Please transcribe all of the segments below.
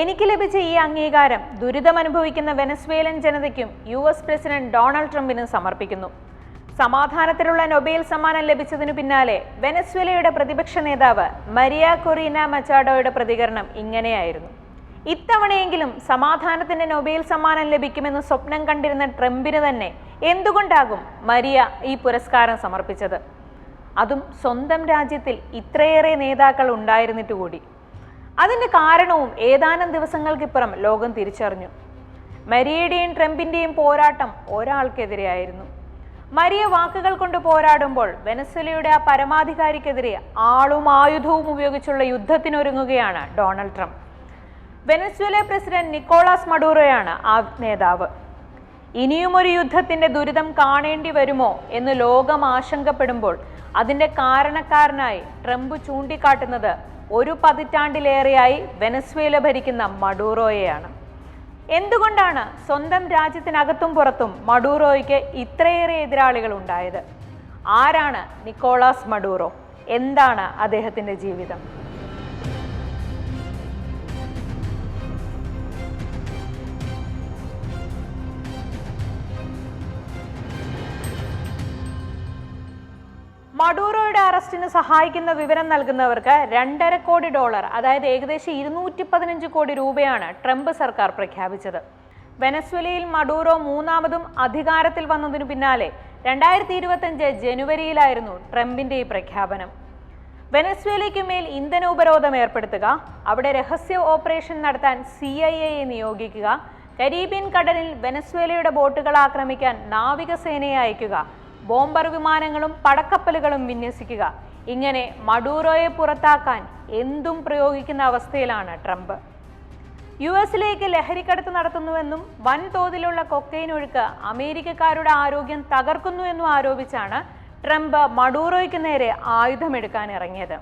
എനിക്ക് ലഭിച്ച ഈ അംഗീകാരം ദുരിതമനുഭവിക്കുന്ന വെനസ്വേലൻ ജനതയ്ക്കും യു എസ് പ്രസിഡന്റ് ഡൊണാൾഡ് ട്രംപിനും സമർപ്പിക്കുന്നു. സമാധാനത്തിലുള്ള നൊബേൽ സമ്മാനം ലഭിച്ചതിനു പിന്നാലെ വെനസ്വേലയുടെ പ്രതിപക്ഷ നേതാവ് മരിയ കൊറീന മച്ചാഡോയുടെ പ്രതികരണം ഇങ്ങനെയായിരുന്നു. ഇത്തവണയെങ്കിലും സമാധാനത്തിന്റെ നൊബേൽ സമ്മാനം ലഭിക്കുമെന്ന് സ്വപ്നം കണ്ടിരുന്ന ട്രംപിന് തന്നെ എന്തുകൊണ്ടാകും മരിയ ഈ പുരസ്കാരം സമർപ്പിച്ചത്? അതും സ്വന്തം രാജ്യത്തിൽ ഇത്രയേറെ നേതാക്കൾ ഉണ്ടായിരുന്നിട്ട് കൂടി അതിന്റെ കാരണവും ഏതാനും ദിവസങ്ങൾക്കിപ്പുറം ലോകം തിരിച്ചറിഞ്ഞു. മരിയയുടെയും ട്രംപിന്റെയും പോരാട്ടം ഒരാൾക്കെതിരെയായിരുന്നു. മരിയ വാക്കുകൾ കൊണ്ട് പോരാടുമ്പോൾ വെനസ്വലയുടെ ആ പരമാധികാരിക്കെതിരെ ആളും ആയുധവും ഉപയോഗിച്ചുള്ള യുദ്ധത്തിനൊരുങ്ങുകയാണ് Donald Trump. Venezuela president Nicolas മഡൂറോയാണ് ആ നേതാവ്. ഇനിയും ഒരു യുദ്ധത്തിന്റെ ദുരിതം കാണേണ്ടി വരുമോ എന്ന് ലോകം ആശങ്കപ്പെടുമ്പോൾ അതിന്റെ കാരണക്കാരനായി ട്രംപ് ചൂണ്ടിക്കാട്ടുന്നത് ഒരു പതിറ്റാണ്ടിലേറെയായി വെനസ്വേല ഭരിക്കുന്ന മഡൂറോയെയാണ്. എന്തുകൊണ്ടാണ് സ്വന്തം രാജ്യത്തിനകത്തും പുറത്തും മഡൂറോയ്ക്ക് ഇത്രയേറെ എതിരാളികൾ ഉണ്ടായത്? ആരാണ് നിക്കോളാസ് മഡൂറോ? എന്താണ് അദ്ദേഹത്തിന്റെ ജീവിതം? മഡൂറോയുടെ അറസ്റ്റിന് സഹായിക്കുന്ന വിവരം നൽകുന്നവർക്ക് രണ്ടര കോടി ഡോളർ അതായത് ഏകദേശം ഇരുന്നൂറ്റി പതിനഞ്ച് കോടി രൂപയാണ് ട്രംപ് സർക്കാർ പ്രഖ്യാപിച്ചത്. വെനസ്വലയിൽ മഡൂറോ മൂന്നാമതും അധികാരത്തിൽ വന്നതിനു പിന്നാലെ രണ്ടായിരത്തി ഇരുപത്തഞ്ച് ജനുവരിയിലായിരുന്നു ട്രംപിന്റെ ഈ പ്രഖ്യാപനം. വെനസ്വേലയ്ക്ക് മേൽ ഇന്ധന ഉപരോധം ഏർപ്പെടുത്തുക അവിടെ രഹസ്യ ഓപ്പറേഷൻ നടത്താൻ സി ഐ എയെ നിയോഗിക്കുക കരീബിയൻ കടലിൽ വെനസ്വേലയുടെ ബോട്ടുകൾ ആക്രമിക്കാൻ നാവികസേനയെ അയക്കുക ബോംബർ വിമാനങ്ങളും പടക്കപ്പലുകളും വിന്യസിക്കുക. ഇങ്ങനെ മഡൂറോയെ പുറത്താക്കാൻ എന്തും പ്രയോഗിക്കുന്ന അവസ്ഥയിലാണ് ട്രംപ്. യു എസിലേക്ക് ലഹരിക്കടത്ത് നടത്തുന്നുവെന്നും വൻതോതിലുള്ള കൊക്കൈൻ ഒഴുക്ക് അമേരിക്കക്കാരുടെ ആരോഗ്യം തകർക്കുന്നുവെന്നും ആരോപിച്ചാണ് ട്രംപ് മഡൂറോയ്ക്ക് നേരെ ആയുധമെടുക്കാൻ ഇറങ്ങിയത്.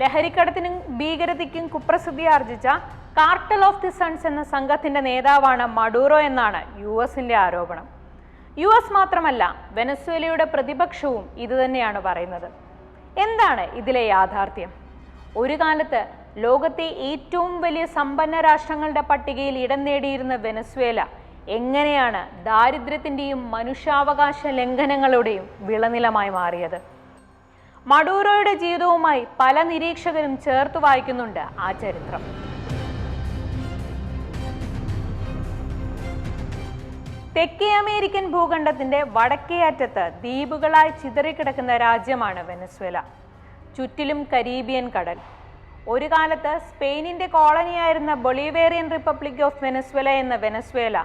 ലഹരിക്കടത്തിനും ഭീകരതയ്ക്കും കുപ്രസിദ്ധി ആർജിച്ച കാർട്ടൽ ഓഫ് ദി സൺസ് എന്ന സംഘത്തിന്റെ നേതാവാണ് മഡൂറോ എന്നാണ് യു എസിന്റെ ആരോപണം. യു എസ് മാത്രമല്ല വെനസ്വേലയുടെ പ്രതിപക്ഷവും ഇതുതന്നെയാണ് പറയുന്നത്. എന്താണ് ഇതിലെ യാഥാർത്ഥ്യം? ഒരു കാലത്ത് ലോകത്തെ ഏറ്റവും വലിയ സമ്പന്ന രാഷ്ട്രങ്ങളുടെ പട്ടികയിൽ ഇടം നേടിയിരുന്ന വെനസ്വേല എങ്ങനെയാണ് ദാരിദ്ര്യത്തിന്റെയും മനുഷ്യാവകാശ ലംഘനങ്ങളുടെയും വിളനിലമായി മാറിയത്? മഡൂറോയുടെ ജീവിതവുമായി പല നിരീക്ഷകരും ചേർത്ത് വായിക്കുന്നുണ്ട് ആ ചരിത്രം. തെക്കേ അമേരിക്കൻ ഭൂഖണ്ഡത്തിന്റെ വടക്കേ അറ്റത്ത് ദ്വീപുകളായി ചിതറിക്കിടക്കുന്ന രാജ്യമാണ് വെനസ്വേല. ചുറ്റിലും കരീബിയൻ കടൽ. ഒരു കാലത്ത് സ്പെയിനിന്റെ കോളനിയായിരുന്ന ബൊളീവേറിയൻ റിപ്പബ്ലിക് ഓഫ് വെനസ്വേല എന്ന വെനസ്വേല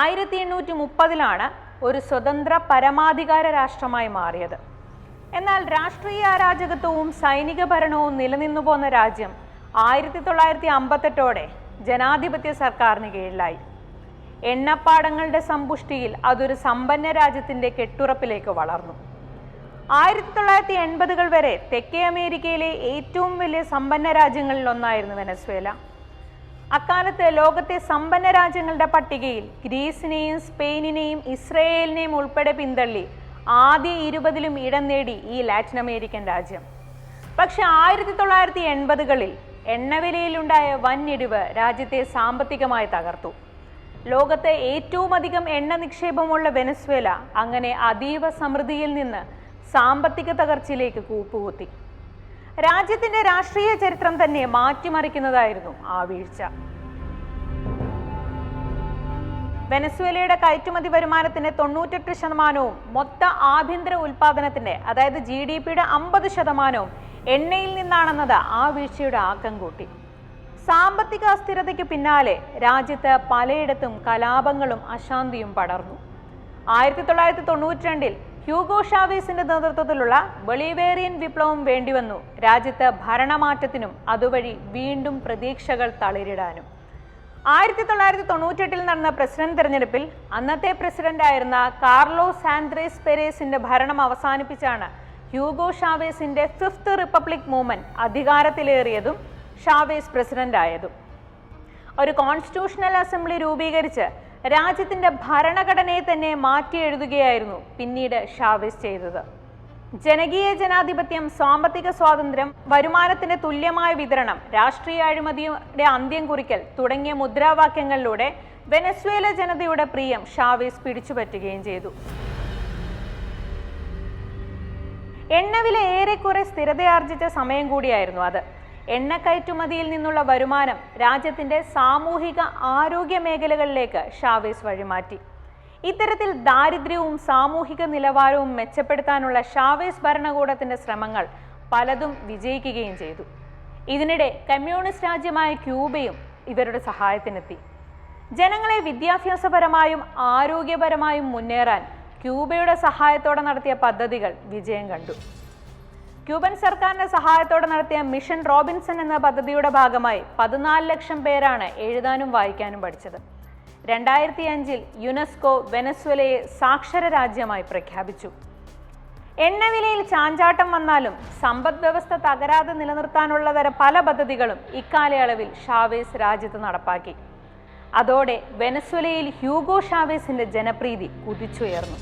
ആയിരത്തി എണ്ണൂറ്റി മുപ്പതിലാണ് ഒരു സ്വതന്ത്ര പരമാധികാര രാഷ്ട്രമായി മാറിയത്. എന്നാൽ രാഷ്ട്രീയ അരാജകത്വവും സൈനിക ഭരണവും നിലനിന്നു പോന്ന രാജ്യം ആയിരത്തി തൊള്ളായിരത്തി അമ്പത്തെട്ടോടെ ജനാധിപത്യ സർക്കാരിന് കീഴിലായി. എണ്ണപ്പാടങ്ങളുടെ സമ്പുഷ്ടിയിൽ അതൊരു സമ്പന്ന രാജ്യത്തിന്റെ കെട്ടുറപ്പിലേക്ക് വളർന്നു. ആയിരത്തി തൊള്ളായിരത്തി എൺപതുകൾ വരെ തെക്കേ അമേരിക്കയിലെ ഏറ്റവും വലിയ സമ്പന്ന രാജ്യങ്ങളിൽ ഒന്നായിരുന്നു വെനസ്വേല. അക്കാലത്ത് ലോകത്തെ സമ്പന്ന രാജ്യങ്ങളുടെ പട്ടികയിൽ ഗ്രീസിനെയും സ്പെയിനിനെയും ഇസ്രയേലിനെയും ഉൾപ്പെടെ പിന്തള്ളി ആദ്യ ഇരുപതിലും ഇടം നേടി ഈ ലാറ്റിൻ അമേരിക്കൻ രാജ്യം. പക്ഷെ ആയിരത്തി തൊള്ളായിരത്തി എൺപതുകളിൽ എണ്ണവിലയിലുണ്ടായ വൻ ഇടിവ് രാജ്യത്തെ സാമ്പത്തികമായി തകർത്തു. ലോകത്തെ ഏറ്റവും അധികം എണ്ണ നിക്ഷേപമുള്ള വെനസ്വേല അങ്ങനെ അതീവ സമൃദ്ധിയിൽ നിന്ന് സാമ്പത്തിക തകർച്ചയിലേക്ക് കൂപ്പുകുത്തി. രാജ്യത്തിന്റെ രാഷ്ട്രീയ ചരിത്രം തന്നെ മാറ്റിമറിക്കുന്നതായിരുന്നു ആ വീഴ്ച. വെനസ്വേലയുടെ കയറ്റുമതി വരുമാനത്തിന്റെ തൊണ്ണൂറ്റെട്ട് ശതമാനവും മൊത്ത ആഭ്യന്തര ഉൽപാദനത്തിന്റെ അതായത് ജി ഡി പിയുടെ അമ്പത് ശതമാനവും എണ്ണയിൽ നിന്നാണെന്നത് ആ വീഴ്ചയുടെ ആക്കം കൂട്ടി. സാമ്പത്തിക അസ്ഥിരതയ്ക്ക് പിന്നാലെ രാജ്യത്ത് പലയിടത്തും കലാപങ്ങളും അശാന്തിയും പടർന്നു. ആയിരത്തി തൊള്ളായിരത്തി തൊണ്ണൂറ്റി രണ്ടിൽ ഹ്യൂഗോ ഷാവേസിന്റെ നേതൃത്വത്തിലുള്ള ബൊളീവേറിയൻ വിപ്ലവം വേണ്ടിവന്നു. രാജ്യത്ത് ഭരണമാറ്റത്തിനും അതുവഴി വീണ്ടും പ്രതീക്ഷകൾ തളിരിടാനും. ആയിരത്തി തൊള്ളായിരത്തി തൊണ്ണൂറ്റെട്ടിൽ നടന്ന പ്രസിഡന്റ് തെരഞ്ഞെടുപ്പിൽ അന്നത്തെ പ്രസിഡന്റായിരുന്ന കാർലോസ് സാൻഡ്രേസ് പെരേസിന്റെ ഭരണം അവസാനിപ്പിച്ചാണ് ഹ്യൂഗോ ഷാവേസിന്റെ ഫിഫ്ത്ത് റിപ്പബ്ലിക് മൂവ്മെന്റ് അധികാരത്തിലേറിയതും ഷാവേസ് പ്രസിഡന്റായതും. ഒരു കോൺസ്റ്റിറ്റ്യൂഷണൽ അസംബ്ലി രൂപീകരിച്ച് രാജ്യത്തിന്റെ ഭരണഘടനയെ തന്നെ മാറ്റി എഴുതുകയായിരുന്നു പിന്നീട് ഷാവേസ് ചെയ്തത്. ജനകീയ ജനാധിപത്യം സാമ്പത്തിക സ്വാതന്ത്ര്യം വരുമാനത്തിന്റെ തുല്യമായ വിതരണം രാഷ്ട്രീയ അഴിമതിയുടെ അന്ത്യം കുറിക്കൽ തുടങ്ങിയ മുദ്രാവാക്യങ്ങളിലൂടെ വെനസ്വേല ജനതയുടെ പ്രിയം ഷാവേസ് പിടിച്ചുപറ്റുകയും ചെയ്തു. എണ്ണവില ഏറെക്കുറെ സ്ഥിരതയാർജിച്ച സമയം കൂടിയായിരുന്നു അത്. എണ്ണ കയറ്റുമതിയിൽ നിന്നുള്ള വരുമാനം രാജ്യത്തിന്റെ സാമൂഹിക ആരോഗ്യ മേഖലകളിലേക്ക് ഷാവേസ് വഴിമാറ്റി. ഇത്തരത്തിൽ ദാരിദ്ര്യവും സാമൂഹിക നിലവാരവും മെച്ചപ്പെടുത്താനുള്ള ഷാവേസ് ഭരണകൂടത്തിന്റെ ശ്രമങ്ങൾ പലതും വിജയിക്കുകയും ചെയ്തു. ഇതിനിടെ കമ്മ്യൂണിസ്റ്റ് രാജ്യമായ ക്യൂബയും ഇവരുടെ സഹായത്തിനെത്തി. ജനങ്ങളെ വിദ്യാഭ്യാസപരമായും ആരോഗ്യപരമായും മുന്നേറാൻ ക്യൂബയുടെ സഹായത്തോടെ നടത്തിയ പദ്ധതികൾ വിജയം കണ്ടു. ക്യൂബൻ സർക്കാരിന്റെ സഹായത്തോടെ നടത്തിയ മിഷൻ റോബിൻസൺ എന്ന പദ്ധതിയുടെ ഭാഗമായി പതിനാല് ലക്ഷം പേരാണ് എഴുതാനും വായിക്കാനും പഠിച്ചത്. രണ്ടായിരത്തി അഞ്ചിൽ യുനെസ്കോ വെനസ്വലയെ സാക്ഷര രാജ്യമായി പ്രഖ്യാപിച്ചു. എണ്ണവിലയിൽ ചാഞ്ചാട്ടം വന്നാലും സമ്പദ് വ്യവസ്ഥ തകരാതെ നിലനിർത്താനുള്ള തരം പല പദ്ധതികളും ഇക്കാലയളവിൽ ഷാവേസ് രാജ്യത്ത് നടപ്പാക്കി. അതോടെ വെനസ്വലയിൽ ഹ്യൂഗോ ഷാവേസിന്റെ ജനപ്രീതി കുതിച്ചുയർന്നു.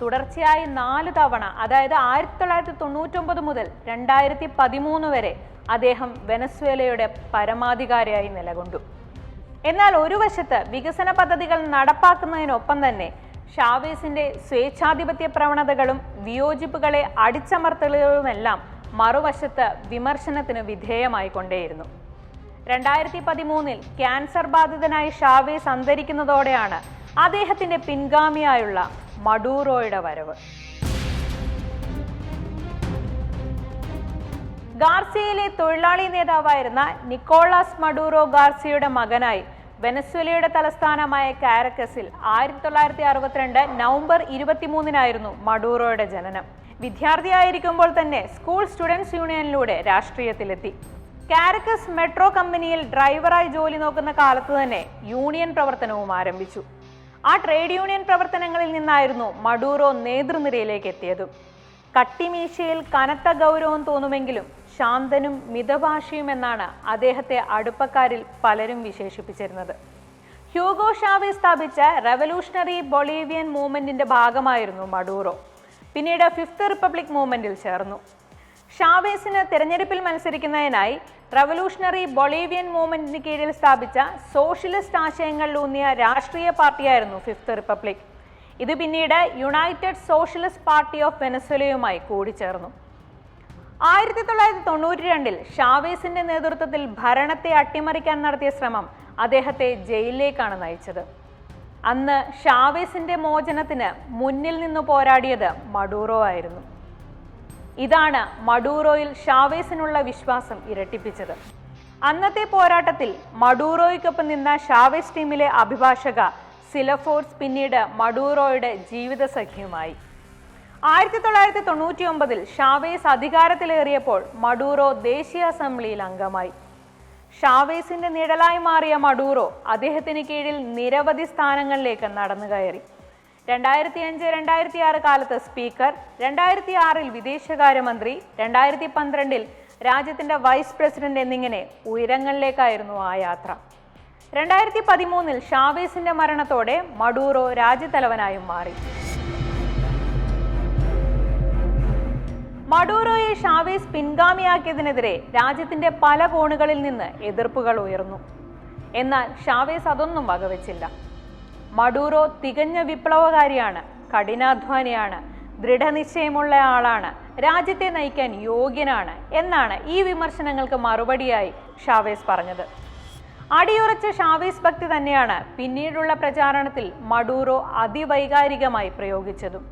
തുടർച്ചയായി നാല് തവണ അതായത് ആയിരത്തി തൊള്ളായിരത്തി തൊണ്ണൂറ്റൊമ്പത് മുതൽ രണ്ടായിരത്തി പതിമൂന്ന് വരെ അദ്ദേഹം വെനസ്വേലയുടെ പരമാധികാരിയായി നിലകൊണ്ടു. എന്നാൽ ഒരു വശത്ത് വികസന പദ്ധതികൾ നടപ്പാക്കുന്നതിനൊപ്പം തന്നെ ഷാവേസിന്റെ സ്വേച്ഛാധിപത്യ പ്രവണതകളും വിയോജിപ്പുകളെ അടിച്ചമർത്തലുകളുമെല്ലാം മറുവശത്ത് വിമർശനത്തിന് വിധേയമായി കൊണ്ടേയിരുന്നു. രണ്ടായിരത്തി പതിമൂന്നിൽ ക്യാൻസർ ബാധിതനായി ഷാവേസ് അന്തരിക്കുന്നതോടെയാണ് അദ്ദേഹത്തിന്റെ പിൻഗാമിയായുള്ള മഡൂറോയുടെ വരവ്. ഗാർസിയയിലെ തൊഴിലാളി നേതാവായിരുന്ന നിക്കോളാസ് മഡൂറോ ഗാർസിയുടെ മകനായി വെനസ്വലയുടെ തലസ്ഥാനമായ കാരക്കസിൽ ആയിരത്തി തൊള്ളായിരത്തി അറുപത്തിരണ്ട് നവംബർ ഇരുപത്തിമൂന്നിനായിരുന്നു മഡൂറോയുടെ ജനനം. വിദ്യാർത്ഥിയായിരിക്കുമ്പോൾ തന്നെ സ്കൂൾ സ്റ്റുഡൻസ് യൂണിയനിലൂടെ രാഷ്ട്രീയത്തിലെത്തി. കാരക്കസ് മെട്രോ കമ്പനിയിൽ ഡ്രൈവറായി ജോലി നോക്കുന്ന കാലത്ത് തന്നെ യൂണിയൻ പ്രവർത്തനവും ആരംഭിച്ചു. ആ ട്രേഡ് യൂണിയൻ പ്രവർത്തനങ്ങളിൽ നിന്നായിരുന്നു മഡൂറോ നേതൃനിരയിലേക്ക് എത്തിയത്. കട്ടിമീശയിൽ കനത്ത ഗൗരവം തോന്നുമെങ്കിലും ശാന്തനും മിതഭാഷിയും എന്നാണ് അദ്ദേഹത്തെ അടുപ്പക്കാരിൽ പലരും വിശേഷിപ്പിച്ചിരുന്നത്. ഹ്യൂഗോ ഷാവി സ്ഥാപിച്ച റെവല്യൂഷണറി ബൊളീവിയൻ മൂവ്മെന്റിന്റെ ഭാഗമായിരുന്നു മഡൂറോ. പിന്നീട് ഫിഫ്ത്ത് റിപ്പബ്ലിക് മൂവ്മെന്റിൽ ചേർന്നു. ഷാവേസിന് തിരഞ്ഞെടുപ്പിൽ മത്സരിക്കുന്നതിനായി റവല്യൂഷണറി ബൊളീവിയൻ മൂവ്മെന്റിന് കീഴിൽ സ്ഥാപിച്ച സോഷ്യലിസ്റ്റ് ആശയങ്ങളിലൂന്നിയ രാഷ്ട്രീയ പാർട്ടിയായിരുന്നു ഫിഫ്ത്ത് റിപ്പബ്ലിക്. ഇത് പിന്നീട് യുണൈറ്റഡ് സോഷ്യലിസ്റ്റ് പാർട്ടി ഓഫ് വെനസ്വലയുമായി കൂടിച്ചേർന്നു. ആയിരത്തി തൊള്ളായിരത്തി തൊണ്ണൂറ്റി രണ്ടിൽ ഷാവേസിന്റെ നേതൃത്വത്തിൽ ഭരണത്തെ അട്ടിമറിക്കാൻ നടത്തിയ ശ്രമം അദ്ദേഹത്തെ ജയിലിലേക്കാണ് നയിച്ചത്. അന്ന് ഷാവേസിന്റെ മോചനത്തിന് മുന്നിൽ നിന്ന് പോരാടിയത് മഡൂറോ ആയിരുന്നു. ഇതാണ് മഡൂറോയിൽ ഷാവേസിനുള്ള വിശ്വാസം ഇരട്ടിപ്പിച്ചത്. അന്നത്തെ പോരാട്ടത്തിൽ മഡൂറോയ്ക്കൊപ്പം നിന്ന ഷാവേസ് ടീമിലെ അഭിഭാഷക സിലഫോർസ് പിന്നീട് മഡൂറോയുടെ ജീവിത സഖ്യവുമായി. ആയിരത്തി തൊള്ളായിരത്തി തൊണ്ണൂറ്റി ഒമ്പതിൽ ഷാവേസ് അധികാരത്തിലേറിയപ്പോൾ മഡൂറോ ദേശീയ അസംബ്ലിയിൽ അംഗമായി. ഷാവേസിന്റെ നിഴലായി മാറിയ മഡൂറോ അദ്ദേഹത്തിന് കീഴിൽ നിരവധി സ്ഥാനങ്ങളിലേക്ക് നടന്നു കയറി രണ്ടായിരത്തി അഞ്ച് രണ്ടായിരത്തി ആറ് കാലത്ത് സ്പീക്കർ രണ്ടായിരത്തി ആറിൽ വിദേശകാര്യമന്ത്രി രണ്ടായിരത്തി പന്ത്രണ്ടിൽ രാജ്യത്തിന്റെ വൈസ് പ്രസിഡന്റ് എന്നിങ്ങനെ ഉയരങ്ങളിലേക്കായിരുന്നു ആ യാത്ര. രണ്ടായിരത്തി പതിമൂന്നിൽ ഷാവേസിന്റെ മരണത്തോടെ മഡൂറോ രാജ്യത്തലവനായും മാറി. മഡൂറോയെ ഷാവേസ് പിൻഗാമിയാക്കിയതിനെതിരെ രാജ്യത്തിന്റെ പല കോണുകളിൽ നിന്ന് എതിർപ്പുകൾ ഉയർന്നു. എന്നാൽ ഷാവേസ് അതൊന്നും വകവെച്ചില്ല. മഡൂറോ തികഞ്ഞ വിപ്ലവകാരിയാണ് കഠിനാധ്വാനിയാണ് ദൃഢനിശ്ചയമുള്ള ആളാണ് രാജ്യത്തെ നയിക്കാൻ യോഗ്യനാണ് എന്നാണ് ഈ വിമർശനങ്ങൾക്ക് മറുപടിയായി ഷാവേസ് പറഞ്ഞത്. അടിയുറച്ച ഷാവേസ് ഭക്തി തന്നെയാണ് പിന്നീടുള്ള പ്രചാരണത്തിൽ മഡൂറോ അതിവൈകാരികമായി പ്രയോഗിച്ചതും.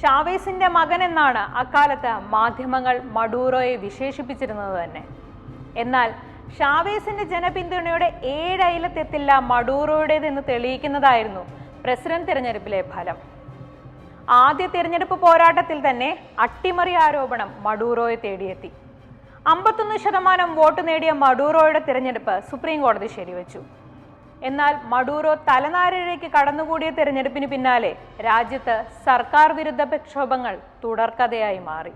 ഷാവേസിന്റെ മകൻ എന്നാണ് അക്കാലത്ത് മാധ്യമങ്ങൾ മഡൂറോയെ വിശേഷിപ്പിച്ചിരുന്നത് തന്നെ. എന്നാൽ ഷാവേസിന്റെ ജനപിന്തുണയുടെ ഏഴയലത്തെത്തില്ല മഡൂറോയുടേതെന്ന് തെളിയിക്കുന്നതായിരുന്നു പ്രസിഡന്റ് തിരഞ്ഞെടുപ്പിലെ ഫലം. ആദ്യ തിരഞ്ഞെടുപ്പ് പോരാട്ടത്തിൽ തന്നെ അട്ടിമറി ആരോപണം മഡൂറോയെ തേടിയെത്തി. അമ്പത്തൊന്ന് ശതമാനം വോട്ട് നേടിയ മഡൂറോയുടെ തിരഞ്ഞെടുപ്പ് സുപ്രീം കോടതി ശരിവച്ചു. എന്നാൽ മഡൂറോ തലനാരിഴയ്ക്ക് കടന്നുകൂടിയ തിരഞ്ഞെടുപ്പിന് പിന്നാലെ രാജ്യത്ത് സർക്കാർ വിരുദ്ധ പ്രക്ഷോഭങ്ങൾ തുടർക്കഥയായി മാറി.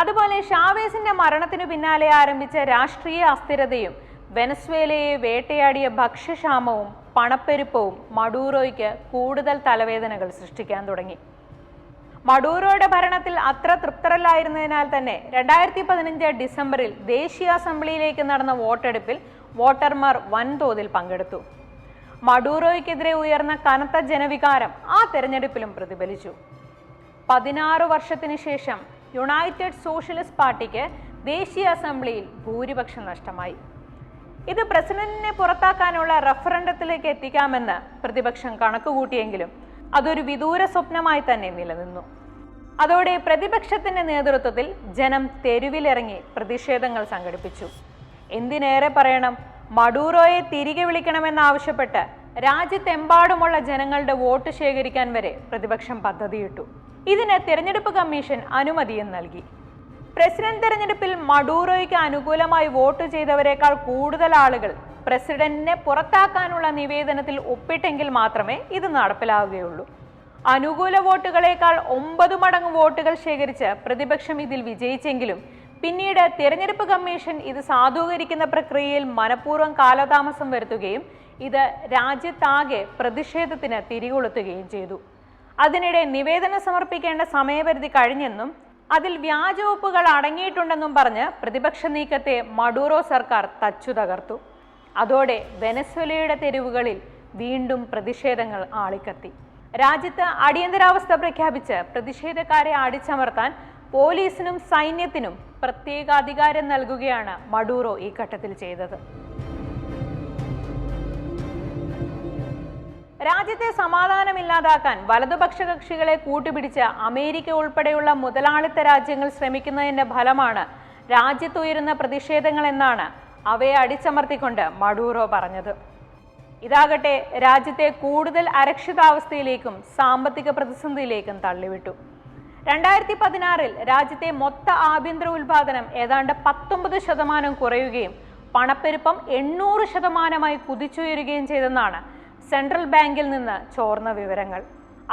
അതുപോലെ ഷാവേസിന്റെ മരണത്തിനു പിന്നാലെ ആരംഭിച്ച രാഷ്ട്രീയ അസ്ഥിരതയും വെനസ്വേലയെ വേട്ടയാടിയ ഭക്ഷ്യക്ഷാമവും പണപ്പെരുപ്പവും മഡൂറോയ്ക്ക് കൂടുതൽ തലവേദനകൾ സൃഷ്ടിക്കാൻ തുടങ്ങി. മഡൂറോയുടെ ഭരണത്തിൽ അത്ര തൃപ്തരല്ലായിരുന്നതിനാൽ തന്നെ രണ്ടായിരത്തി പതിനഞ്ച് ഡിസംബറിൽ ദേശീയ അസംബ്ലിയിലേക്ക് നടന്ന വോട്ടെടുപ്പിൽ വോട്ടർമാർ വൻതോതിൽ പങ്കെടുത്തു. മഡൂറോയ്ക്കെതിരെ ഉയർന്ന കനത്ത ജനവികാരം ആ തെരഞ്ഞെടുപ്പിലും പ്രതിഫലിച്ചു. പതിനാറ് വർഷത്തിന് ശേഷം യുണൈറ്റഡ് സോഷ്യലിസ്റ്റ് പാർട്ടിക്ക് ദേശീയ അസംബ്ലിയിൽ ഭൂരിപക്ഷം നഷ്ടമായി. ഇത് പ്രസിഡന്റിനെ പുറത്താക്കാനുള്ള റഫറൻഡത്തിലേക്ക് എത്തിക്കാമെന്ന് പ്രതിപക്ഷം കണക്കുകൂട്ടിയെങ്കിലും അതൊരു വിദൂര സ്വപ്നമായി തന്നെ നിലനിന്നു. അതോടെ പ്രതിപക്ഷത്തിന്റെ നേതൃത്വത്തിൽ ജനം തെരുവിലിറങ്ങി പ്രതിഷേധങ്ങൾ സംഘടിപ്പിച്ചു. എന്തിനേറെ പറയണം മഡൂറോയെ തിരികെ വിളിക്കണമെന്നാവശ്യപ്പെട്ട് രാജ്യത്തെമ്പാടുമുള്ള ജനങ്ങളുടെ വോട്ട് ശേഖരിക്കാൻ വരെ പ്രതിപക്ഷം പദ്ധതിയിട്ടു. ഇതിന് തിരഞ്ഞെടുപ്പ് കമ്മീഷൻ അനുമതിയും നൽകി. പ്രസിഡന്റ് തെരഞ്ഞെടുപ്പിൽ മഡൂറോയ്ക്ക് അനുകൂലമായി വോട്ട് ചെയ്തവരെക്കാൾ കൂടുതൽ ആളുകൾ പ്രസിഡന്റിനെ പുറത്താക്കാനുള്ള നിവേദനത്തിൽ ഒപ്പിട്ടെങ്കിൽ മാത്രമേ ഇത് നടപ്പിലാവുകയുള്ളൂ. അനുകൂല വോട്ടുകളേക്കാൾ ഒമ്പത് മടങ്ങ് വോട്ടുകൾ ശേഖരിച്ച് പ്രതിപക്ഷം ഇതിൽ വിജയിച്ചെങ്കിലും പിന്നീട് തിരഞ്ഞെടുപ്പ് കമ്മീഷൻ ഇത് സാധൂകരിക്കുന്ന പ്രക്രിയയിൽ മനഃപൂർവം കാലതാമസം വരുത്തുകയും ഇത് രാജ്യത്താകെ പ്രതിഷേധത്തിന് തിരികൊളുത്തുകയും ചെയ്തു. അതിനിടെ നിവേദനം സമർപ്പിക്കേണ്ട സമയപരിധി കഴിഞ്ഞെന്നും അതിൽ വ്യാജവൊപ്പുകൾ അടങ്ങിയിട്ടുണ്ടെന്നും പറഞ്ഞ് പ്രതിപക്ഷ നീക്കത്തെ മഡൂറോ സർക്കാർ തച്ചു തകർത്തു. അതോടെ വെനസ്വലയുടെ തെരുവുകളിൽ വീണ്ടും പ്രതിഷേധങ്ങൾ ആളിക്കത്തി. രാജ്യത്ത് അടിയന്തരാവസ്ഥ പ്രഖ്യാപിച്ച് പ്രതിഷേധക്കാരെ അടിച്ചമർത്താൻ പോലീസിനും സൈന്യത്തിനും പ്രത്യേകാധികാരം നൽകുകയാണ് മഡൂറോ ഈ ഘട്ടത്തിൽ ചെയ്തത്. രാജ്യത്തെ സമാധാനമില്ലാതാക്കാൻ വലതുപക്ഷ കക്ഷികളെ കൂട്ടുപിടിച്ച് അമേരിക്ക ഉൾപ്പെടെയുള്ള മുതലാളിത്ത രാജ്യങ്ങൾ ശ്രമിക്കുന്നതിന്റെ ഫലമാണ് രാജ്യത്തുയരുന്ന പ്രതിഷേധങ്ങൾ എന്നാണ് അവയെ അടിച്ചമർത്തിക്കൊണ്ട് മഡൂറോ പറഞ്ഞത്. ഇതാകട്ടെ രാജ്യത്തെ കൂടുതൽ അരക്ഷിതാവസ്ഥയിലേക്കും സാമ്പത്തിക പ്രതിസന്ധിയിലേക്കും തള്ളിവിട്ടു. രണ്ടായിരത്തി പതിനാറിൽ രാജ്യത്തെ മൊത്ത ആഭ്യന്തര ഉൽപാദനം ഏതാണ്ട് പത്തൊമ്പത് ശതമാനം കുറയുകയും പണപ്പെരുപ്പം എണ്ണൂറ് ശതമാനമായി കുതിച്ചുയരുകയും ചെയ്തെന്നാണ് സെൻട്രൽ ബാങ്കിൽ നിന്ന് ചോർന്ന വിവരങ്ങൾ.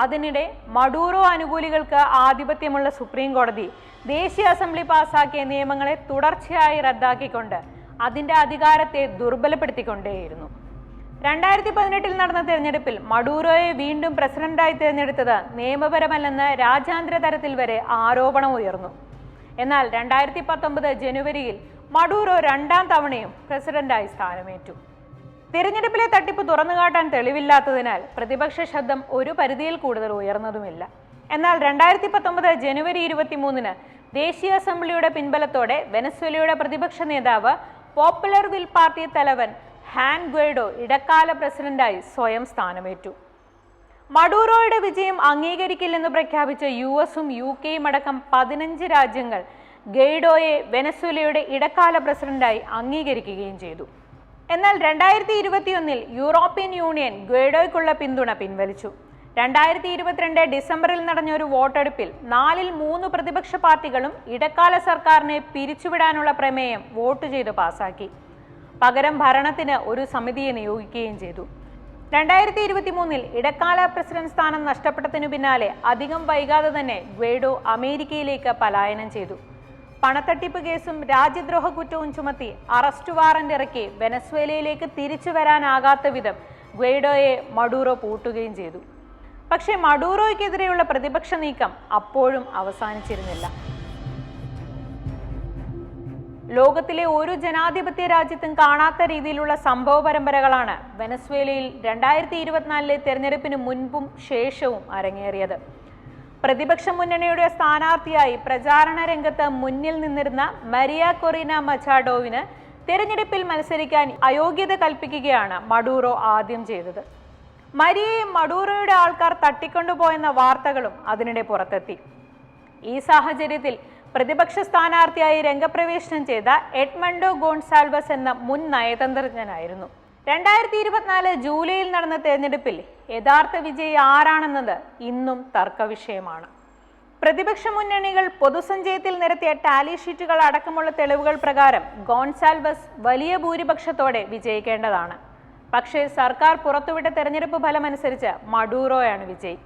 അതിനിടെ മഡൂറോ അനുകൂലികൾക്ക് ആധിപത്യമുള്ള സുപ്രീം കോടതി ദേശീയ അസംബ്ലി പാസാക്കിയ നിയമങ്ങളെ തുടർച്ചയായി റദ്ദാക്കിക്കൊണ്ട് അതിന്റെ അധികാരത്തെ ദുർബലപ്പെടുത്തിക്കൊണ്ടേയിരുന്നു. രണ്ടായിരത്തി പതിനെട്ടിൽ നടന്ന തിരഞ്ഞെടുപ്പിൽ മഡൂറോയെ വീണ്ടും പ്രസിഡന്റായി തിരഞ്ഞെടുത്തത് നിയമപരമല്ലെന്ന് രാജ്യാന്തര തലത്തിൽ വരെ ആരോപണം ഉയർന്നു. എന്നാൽ രണ്ടായിരത്തി പത്തൊമ്പത് ജനുവരിയിൽ മഡൂറോ രണ്ടാം തവണയും പ്രസിഡന്റായി സ്ഥാനമേറ്റു. തിരഞ്ഞെടുപ്പിലെ തട്ടിപ്പ് തുറന്നുകാട്ടാൻ തെളിവില്ലാത്തതിനാൽ പ്രതിപക്ഷ ശബ്ദം ഒരു പരിധിയിൽ കൂടുതൽ ഉയർന്നതുമില്ല. എന്നാൽ രണ്ടായിരത്തി പത്തൊമ്പത് ജനുവരി ഇരുപത്തിമൂന്നിന് ദേശീയ അസംബ്ലിയുടെ പിൻബലത്തോടെ വെനസ്വേലയുടെ പ്രതിപക്ഷ നേതാവ് പോപ്പുലർ വിൽ പാർട്ടി തലവൻ ഹാൻ ഗ്വൈഡോ ഇടക്കാല പ്രസിഡന്റായി സ്വയം സ്ഥാനമേറ്റു. മഡൂറോയുടെ വിജയം അംഗീകരിക്കില്ലെന്ന് പ്രഖ്യാപിച്ച യു എസും യു കെയും അടക്കം പതിനഞ്ച് രാജ്യങ്ങൾ ഗെയ്ഡോയെ വെനസ്വേലയുടെ ഇടക്കാല പ്രസിഡന്റായി അംഗീകരിക്കുകയും ചെയ്തു. എന്നാൽ രണ്ടായിരത്തി ഇരുപത്തിയൊന്നിൽ യൂറോപ്യൻ യൂണിയൻ ഗ്വേഡോയ്ക്കുള്ള പിന്തുണ പിൻവലിച്ചു. രണ്ടായിരത്തി ഇരുപത്തിരണ്ട് ഡിസംബറിൽ നടന്ന ഒരു വോട്ടെടുപ്പിൽ നാലിൽ മൂന്ന് പ്രതിപക്ഷ പാർട്ടികളും ഇടക്കാല സർക്കാരിനെ പിരിച്ചുവിടാനുള്ള പ്രമേയം വോട്ട് ചെയ്ത് പാസാക്കി. പകരം ഭരണത്തിന് ഒരു സമിതിയെ നിയോഗിക്കുകയും ചെയ്തു. രണ്ടായിരത്തി ഇരുപത്തി മൂന്നിൽ ഇടക്കാല പ്രസിഡന്റ് സ്ഥാനം നഷ്ടപ്പെട്ടതിനു പിന്നാലെ അധികം വൈകാതെ തന്നെ ഗ്വേഡോ അമേരിക്കയിലേക്ക് പലായനം ചെയ്തു. പണത്തട്ടിപ്പ് കേസും രാജ്യദ്രോഹ കുറ്റവും ചുമത്തി അറസ്റ്റ് വാറന്റ് ഇറക്കി വെനസ്വേലയിലേക്ക് തിരിച്ചു വരാനാകാത്ത വിധം ഗ്വൈഡോയെ മഡൂറോ പൂട്ടുകയും ചെയ്തു. പക്ഷേ മഡൂറോയ്ക്കെതിരെയുള്ള പ്രതിപക്ഷ നീക്കം അപ്പോഴും അവസാനിച്ചിരുന്നില്ല. ലോകത്തിലെ ഒരു ജനാധിപത്യ രാജ്യത്തും കാണാത്ത രീതിയിലുള്ള സംഭവ പരമ്പരകളാണ് വെനസ്വേലയിൽ രണ്ടായിരത്തി ഇരുപത്തിനാലിലെ തെരഞ്ഞെടുപ്പിന് മുൻപും ശേഷവും അരങ്ങേറിയത്. പ്രതിപക്ഷ മുന്നണിയുടെ സ്ഥാനാർത്ഥിയായി പ്രചാരണ രംഗത്ത് മുന്നിൽ നിന്നിരുന്ന മരിയ കൊറീന മച്ചാഡോവിന് തിരഞ്ഞെടുപ്പിൽ മത്സരിക്കാൻ അയോഗ്യത കൽപ്പിക്കുകയാണ് മഡൂറോ ആദ്യം ചെയ്തത്. മരിയയെ മഡൂറോയുടെ ആൾക്കാർ തട്ടിക്കൊണ്ടുപോയെന്ന വാർത്തകളും അതിനിടെ പുറത്തെത്തി. ഈ സാഹചര്യത്തിൽ പ്രതിപക്ഷ സ്ഥാനാർത്ഥിയായി രംഗപ്രവേശനം ചെയ്ത എഡ്മണ്ടോ ഗോൺസാൽവസ് എന്ന മുൻ നയതന്ത്രജ്ഞനായിരുന്നു. രണ്ടായിരത്തി ഇരുപത്തിനാല് ജൂലൈയിൽ നടന്ന തെരഞ്ഞെടുപ്പിൽ യഥാർത്ഥ വിജയി ആരാണെന്നത് ഇന്നും തർക്കവിഷയമാണ്. പ്രതിപക്ഷ മുന്നണികൾ പൊതുസഞ്ചയത്തിൽ നിരത്തിയ ടാലി ഷീറ്റുകൾ അടക്കമുള്ള തെളിവുകൾ പ്രകാരം ഗോൺസാൽവസ് വലിയ ഭൂരിപക്ഷത്തോടെ വിജയിക്കേണ്ടതാണ്. പക്ഷേ സർക്കാർ പുറത്തുവിട്ട തെരഞ്ഞെടുപ്പ് ഫലമനുസരിച്ച് മഡൂറോയാണ് വിജയി.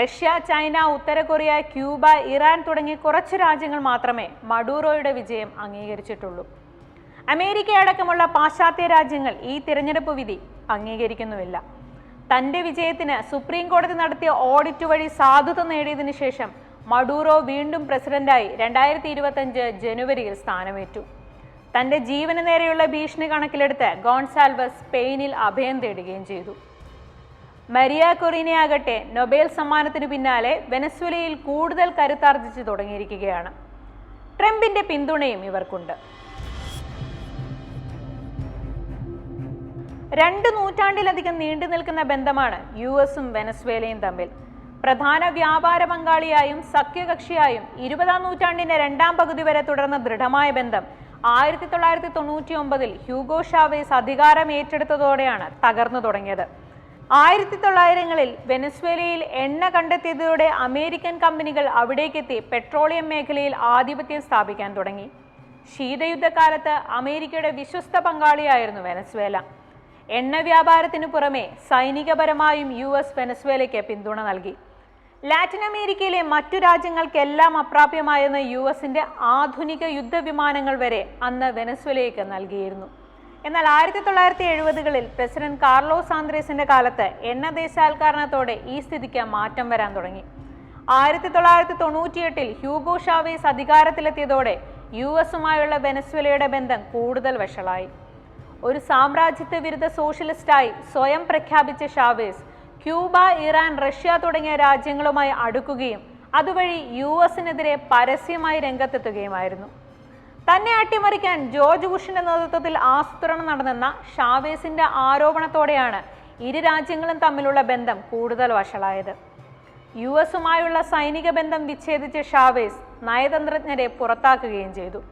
റഷ്യ ചൈന ഉത്തര കൊറിയ ക്യൂബ ഇറാൻ തുടങ്ങി കുറച്ച് രാജ്യങ്ങൾ മാത്രമേ മഡൂറോയുടെ വിജയം അംഗീകരിച്ചിട്ടുള്ളൂ. അമേരിക്ക അടക്കമുള്ള പാശ്ചാത്യ രാജ്യങ്ങൾ ഈ തിരഞ്ഞെടുപ്പ് വിധി അംഗീകരിക്കുന്നുമില്ല. തന്റെ വിജയത്തിന് സുപ്രീം കോടതി നടത്തിയ ഓഡിറ്റ് വഴി സാധുത നേടിയതിനു ശേഷം മഡൂറോ വീണ്ടും പ്രസിഡന്റായി രണ്ടായിരത്തി ഇരുപത്തഞ്ച് ജനുവരിയിൽ സ്ഥാനമേറ്റു. തന്റെ ജീവന് നേരെയുള്ള ഭീഷണി കണക്കിലെടുത്ത് ഗോൺസാൽവസ് സ്പെയിനിൽ അഭയം തേടുകയും ചെയ്തു. മരിയ കൊറീനയാകട്ടെ നൊബേൽ സമ്മാനത്തിനു പിന്നാലെ വെനസ്വലയിൽ കൂടുതൽ കരുത്താർജിച്ചു തുടങ്ങിയിരിക്കുകയാണ്. ട്രംപിന്റെ പിന്തുണയും ഇവർക്കുണ്ട്. രണ്ട് നൂറ്റാണ്ടിലധികം നീണ്ടു നിൽക്കുന്ന ബന്ധമാണ് യു എസും വെനസ്വേലയും തമ്മിൽ. പ്രധാന വ്യാപാര പങ്കാളിയായും സഖ്യകക്ഷിയായും ഇരുപതാം നൂറ്റാണ്ടിന്റെ രണ്ടാം പകുതി വരെ തുടർന്ന ദൃഢമായ ബന്ധം ആയിരത്തി തൊള്ളായിരത്തി തൊണ്ണൂറ്റി ഒമ്പതിൽ ഹ്യൂഗോ ഷാവേസ് അധികാരം ഏറ്റെടുത്തതോടെയാണ് തകർന്നു തുടങ്ങിയത്. ആയിരത്തി തൊള്ളായിരങ്ങളിൽ വെനസ്വേലയിൽ എണ്ണ കണ്ടെത്തിയതോടെ അമേരിക്കൻ കമ്പനികൾ അവിടേക്കെത്തി പെട്രോളിയം മേഖലയിൽ ആധിപത്യം സ്ഥാപിക്കാൻ തുടങ്ങി. ശീതയുദ്ധകാലത്ത് അമേരിക്കയുടെ വിശ്വസ്ത പങ്കാളിയായിരുന്നു വെനസ്വേല. എണ്ണ വ്യാപാരത്തിനു പുറമെ സൈനികപരമായും യു എസ് വെനസ്വേലയ്ക്ക് പിന്തുണ നൽകി. ലാറ്റിൻ അമേരിക്കയിലെ മറ്റു രാജ്യങ്ങൾക്കെല്ലാം അപ്രാപ്യമായിരുന്ന യു എസിന്റെ ആധുനിക യുദ്ധവിമാനങ്ങൾ വരെ അന്ന് വെനസ്വേലയ്ക്ക് നൽകിയിരുന്നു. എന്നാൽ ആയിരത്തി തൊള്ളായിരത്തി എഴുപതുകളിൽ പ്രസിഡന്റ് കാർലോസ് ആന്ദ്രേസിന്റെ കാലത്ത് എണ്ണ ദേശാൽക്കാരണത്തോടെ ഈ സ്ഥിതിക്ക് മാറ്റം വരാൻ തുടങ്ങി. ആയിരത്തി തൊള്ളായിരത്തി തൊണ്ണൂറ്റിയെട്ടിൽ ഹ്യൂഗോ ഷാവേസ് അധികാരത്തിലെത്തിയതോടെ യു എസുമായുള്ള വെനസ്വേലയുടെ ബന്ധം കൂടുതൽ വഷളായി. ഒരു സാമ്രാജ്യത്വ വിരുദ്ധ സോഷ്യലിസ്റ്റായി സ്വയം പ്രഖ്യാപിച്ച ഷാവേസ് ക്യൂബ ഇറാൻ റഷ്യ തുടങ്ങിയ രാജ്യങ്ങളുമായി അടുക്കുകയും അതുവഴി യു എസിനെതിരെ പരസ്യമായി രംഗത്തെത്തുകയുമായിരുന്നു. തന്നെ അട്ടിമറിക്കാൻ ജോർജ് ബുഷിന്റെ നേതൃത്വത്തിൽ ആസൂത്രണം നടന്നെന്ന ഷാവേസിന്റെ ആരോപണത്തോടെയാണ് ഇരു രാജ്യങ്ങളും തമ്മിലുള്ള ബന്ധം കൂടുതൽ വഷളായത്. യു എസുമായുള്ള സൈനിക ബന്ധം വിച്ഛേദിച്ച ഷാവേസ് നയതന്ത്രജ്ഞരെ പുറത്താക്കുകയും ചെയ്തു.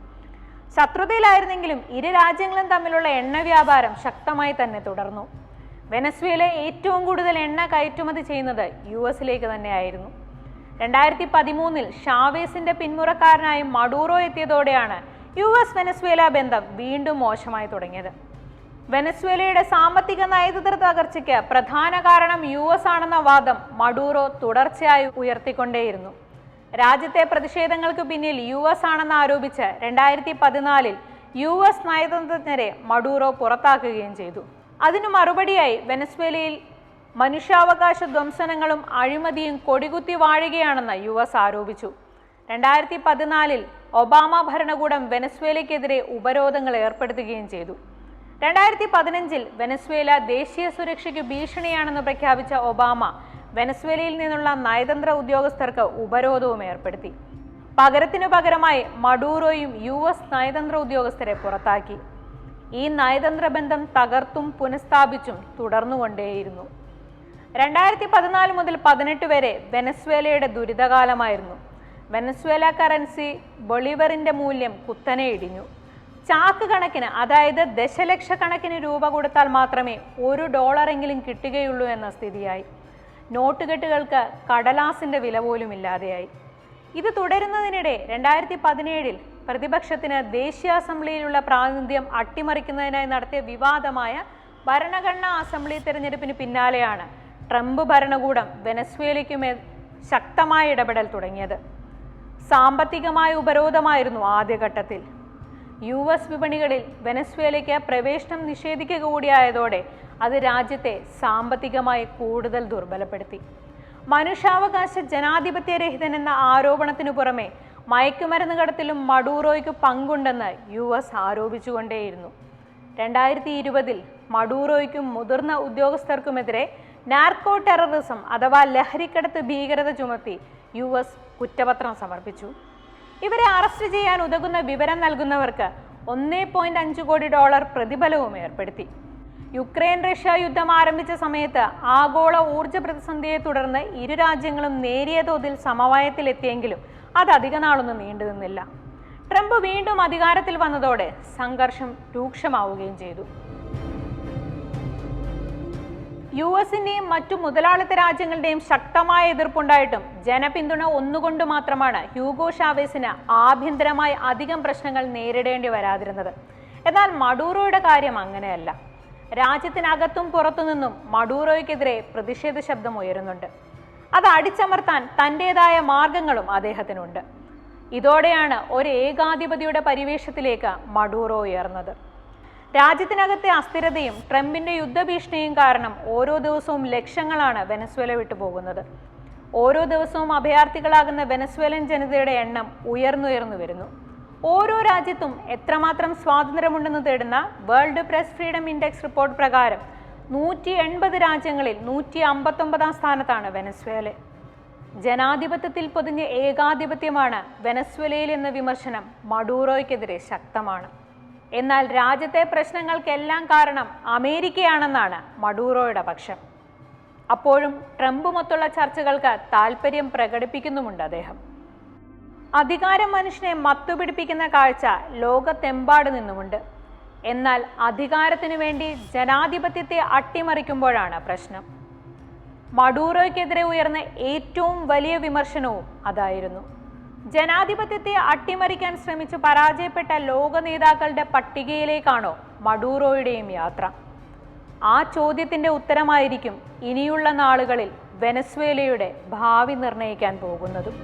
ശത്രുതയിലായിരുന്നെങ്കിലും ഇരു രാജ്യങ്ങളും തമ്മിലുള്ള എണ്ണ വ്യാപാരം ശക്തമായി തന്നെ തുടർന്നു. വെനസ്വേല ഏറ്റവും കൂടുതൽ എണ്ണ കയറ്റുമതി ചെയ്യുന്നത് യു എസിലേക്ക് തന്നെയായിരുന്നു. രണ്ടായിരത്തി പതിമൂന്നിൽ ഷാവേസിന്റെ പിന്മുറക്കാരനായി മഡൂറോ എത്തിയതോടെയാണ് യു എസ് വെനസ്വേല ബന്ധം വീണ്ടും മോശമായി തുടങ്ങിയത്. വെനസ്വേലയുടെ സാമ്പത്തിക നയതന്ത്ര തകർച്ചയ്ക്ക് പ്രധാന കാരണം യു എസ് ആണെന്ന വാദം മഡൂറോ തുടർച്ചയായി ഉയർത്തിക്കൊണ്ടേയിരുന്നു. രാജ്യത്തെ പ്രതിഷേധങ്ങൾക്ക് പിന്നിൽ യു എസ് ആണെന്ന് ആരോപിച്ച് രണ്ടായിരത്തി പതിനാലിൽ യു എസ് നയതന്ത്രജ്ഞരെ മഡൂറോ പുറത്താക്കുകയും ചെയ്തു. അതിനു മറുപടിയായി വെനസ്വേലയിൽ മനുഷ്യാവകാശ ധ്വംസനങ്ങളും അഴിമതിയും കൊടികുത്തി വാഴുകയാണെന്ന് യു എസ് ആരോപിച്ചു. രണ്ടായിരത്തി പതിനാലിൽ ഒബാമ ഭരണകൂടം വെനസ്വേലയ്ക്കെതിരെ ഉപരോധങ്ങൾ ഏർപ്പെടുത്തുകയും ചെയ്തു. രണ്ടായിരത്തി പതിനഞ്ചിൽ വെനസ്വേല ദേശീയ സുരക്ഷയ്ക്ക് ഭീഷണിയാണെന്ന് പ്രഖ്യാപിച്ച ഒബാമ വെനസ്വേലയിൽ നിന്നുള്ള നയതന്ത്ര ഉദ്യോഗസ്ഥർക്ക് ഉപരോധവും ഏർപ്പെടുത്തി. പകരത്തിനു പകരമായി മഡൂറോയും യു എസ് നയതന്ത്ര ഉദ്യോഗസ്ഥരെ പുറത്താക്കി. ഈ നയതന്ത്ര ബന്ധം തകർത്തും പുനഃസ്ഥാപിച്ചും തുടർന്നുകൊണ്ടേയിരുന്നു. രണ്ടായിരത്തി പതിനാല് മുതൽ പതിനെട്ട് വരെ വെനസ്വേലയുടെ ദുരിതകാലമായിരുന്നു. വെനസ്വേല കറൻസി ബൊളിവറിന്റെ മൂല്യം കുത്തനെ ഇടിഞ്ഞു. ചാക്ക് കണക്കിന് അതായത് ദശലക്ഷക്കണക്കിന് രൂപ കൊടുത്താൽ മാത്രമേ ഒരു ഡോളറെങ്കിലും കിട്ടുകയുള്ളൂ എന്ന സ്ഥിതിയായി. നോട്ടുകെട്ടുകൾക്ക് കടലാസിന്റെ വില പോലും ഇല്ലാതെയായി. ഇത് തുടരുന്നതിനിടെ രണ്ടായിരത്തി പതിനേഴിൽ പ്രതിപക്ഷത്തിന് ദേശീയ അസംബ്ലിയിലുള്ള പ്രാതിനിധ്യം അട്ടിമറിക്കുന്നതിനായി നടത്തിയ വിവാദമായ ഭരണഘടനാ അസംബ്ലി തെരഞ്ഞെടുപ്പിന് പിന്നാലെയാണ് ട്രംപ് ഭരണകൂടം വെനസ്വേലയ്ക്കുമേൽ ശക്തമായ ഇടപെടൽ തുടങ്ങിയത്. സാമ്പത്തികമായ ഉപരോധമായിരുന്നു ആദ്യഘട്ടത്തിൽ. യു എസ് വിപണികളിൽ വെനസ്വേലയ്ക്ക് പ്രവേശനം നിഷേധിക്കുക കൂടിയായതോടെ അത് രാജ്യത്തെ സാമ്പത്തികമായി കൂടുതൽ ദുർബലപ്പെടുത്തി. മനുഷ്യാവകാശ ജനാധിപത്യരഹിതൻ എന്ന ആരോപണത്തിനു പുറമെ മയക്കുമരുന്ന് കടത്തിലും മഡൂറോയ്ക്ക് പങ്കുണ്ടെന്ന് യു എസ് ആരോപിച്ചുകൊണ്ടേയിരുന്നു. രണ്ടായിരത്തി ഇരുപതിൽ മഡൂറോയ്ക്കും മുതിർന്ന ഉദ്യോഗസ്ഥർക്കുമെതിരെ നാർക്കോ ടെററിസം അഥവാ ലഹരിക്കടത്ത് ഭീകരത ചുമത്തി യു എസ് കുറ്റപത്രം സമർപ്പിച്ചു. ഇവരെ അറസ്റ്റ് ചെയ്യാൻ ഉതകുന്ന വിവരം നൽകുന്നവർക്ക് ഒന്നേ പോയിന്റ് അഞ്ച് കോടി ഡോളർ പ്രതിഫലവും ഏർപ്പെടുത്തി. യുക്രൈൻ റഷ്യ യുദ്ധം ആരംഭിച്ച സമയത്ത് ആഗോള ഊർജ പ്രതിസന്ധിയെ തുടർന്ന് ഇരു രാജ്യങ്ങളും നേരിയ തോതിൽ സമവായത്തിലെത്തിയെങ്കിലും അത് അധിക നാളൊന്നും നീണ്ടു നിന്നില്ല. ട്രംപ് വീണ്ടും അധികാരത്തിൽ വന്നതോടെ സംഘർഷം രൂക്ഷമാവുകയും ചെയ്തു. യു എസിന്റെയും മറ്റു മുതലാളിത്ത രാജ്യങ്ങളുടെയും ശക്തമായ എതിർപ്പുണ്ടായിട്ടും ജനപിന്തുണ ഒന്നുകൊണ്ട് മാത്രമാണ് ഹ്യൂഗോ ഷാവേസിന് ആഭ്യന്തരമായി അധികം പ്രശ്നങ്ങൾ നേരിടേണ്ടി വരാതിരുന്നത്. എന്നാൽ മഡൂറോയുടെ കാര്യം അങ്ങനെയല്ല. രാജ്യത്തിനകത്തും പുറത്തുനിന്നും മഡൂറോയ്ക്കെതിരെ പ്രതിഷേധ ശബ്ദം ഉയരുന്നുണ്ട്. അത് അടിച്ചമർത്താൻ തന്റെതായ മാർഗങ്ങളും അദ്ദേഹത്തിനുണ്ട്. ഇതോടെയാണ് ഒരു ഏകാധിപതിയുടെ പരിവേഷത്തിലേക്ക് മഡൂറോ ഉയർന്നത്. രാജ്യത്തിനകത്തെ അസ്ഥിരതയും ട്രംപിന്റെ യുദ്ധഭീഷണിയും കാരണം ഓരോ ദിവസവും ലക്ഷങ്ങളാണ് വെനസ്വേല വിട്ടു പോകുന്നത്. ഓരോ ദിവസവും അഭയാർത്ഥികളാകുന്ന വെനസ്വേലൻ ജനതയുടെ എണ്ണം ഉയർന്നുയർന്നു വരുന്നു. ഓരോ രാജ്യത്തും എത്രമാത്രം സ്വാതന്ത്ര്യമുണ്ടെന്ന് തേടുന്ന world press freedom index report പ്രകാരം നൂറ്റി എൺപത് രാജ്യങ്ങളിൽ നൂറ്റി അമ്പത്തൊമ്പതാം സ്ഥാനത്താണ് വെനസ്വേല. ജനാധിപത്യത്തിൽ പൊതിഞ്ഞ ഏകാധിപത്യമാണ് വെനസ്വേലയിൽ എന്ന വിമർശനം മഡൂറോയ്ക്കെതിരെ ശക്തമാണ്. എന്നാൽ രാജ്യത്തെ പ്രശ്നങ്ങൾക്കെല്ലാം കാരണം അമേരിക്കയാണെന്നാണ് മഡൂറോയുടെ പക്ഷം. അപ്പോഴും ട്രംപുമൊത്തുള്ള ചർച്ചകൾക്ക് താല്പര്യം പ്രകടിപ്പിക്കുന്നുമുണ്ട് അദ്ദേഹം. അധികാരം മനുഷ്യനെ മത്തുപിടിപ്പിക്കുന്ന കാഴ്ച ലോകത്തെമ്പാട് നിന്നുമുണ്ട്. എന്നാൽ അധികാരത്തിനു വേണ്ടി ജനാധിപത്യത്തെ അട്ടിമറിക്കുമ്പോഴാണ് പ്രശ്നം. മഡൂറോയ്ക്കെതിരെ ഉയർന്ന ഏറ്റവും വലിയ വിമർശനവും അതായിരുന്നു. ജനാധിപത്യത്തെ അട്ടിമറിക്കാൻ ശ്രമിച്ചു പരാജയപ്പെട്ട ലോക നേതാക്കളുടെ പട്ടികയിലേക്കാണോ മഡൂറോയുടെയും യാത്ര. ആ ചോദ്യത്തിന്റെ ഉത്തരമായിരിക്കും ഇനിയുള്ള നാളുകളിൽ വെനസ്വേലയുടെ ഭാവി നിർണയിക്കാൻ പോകുന്നതും.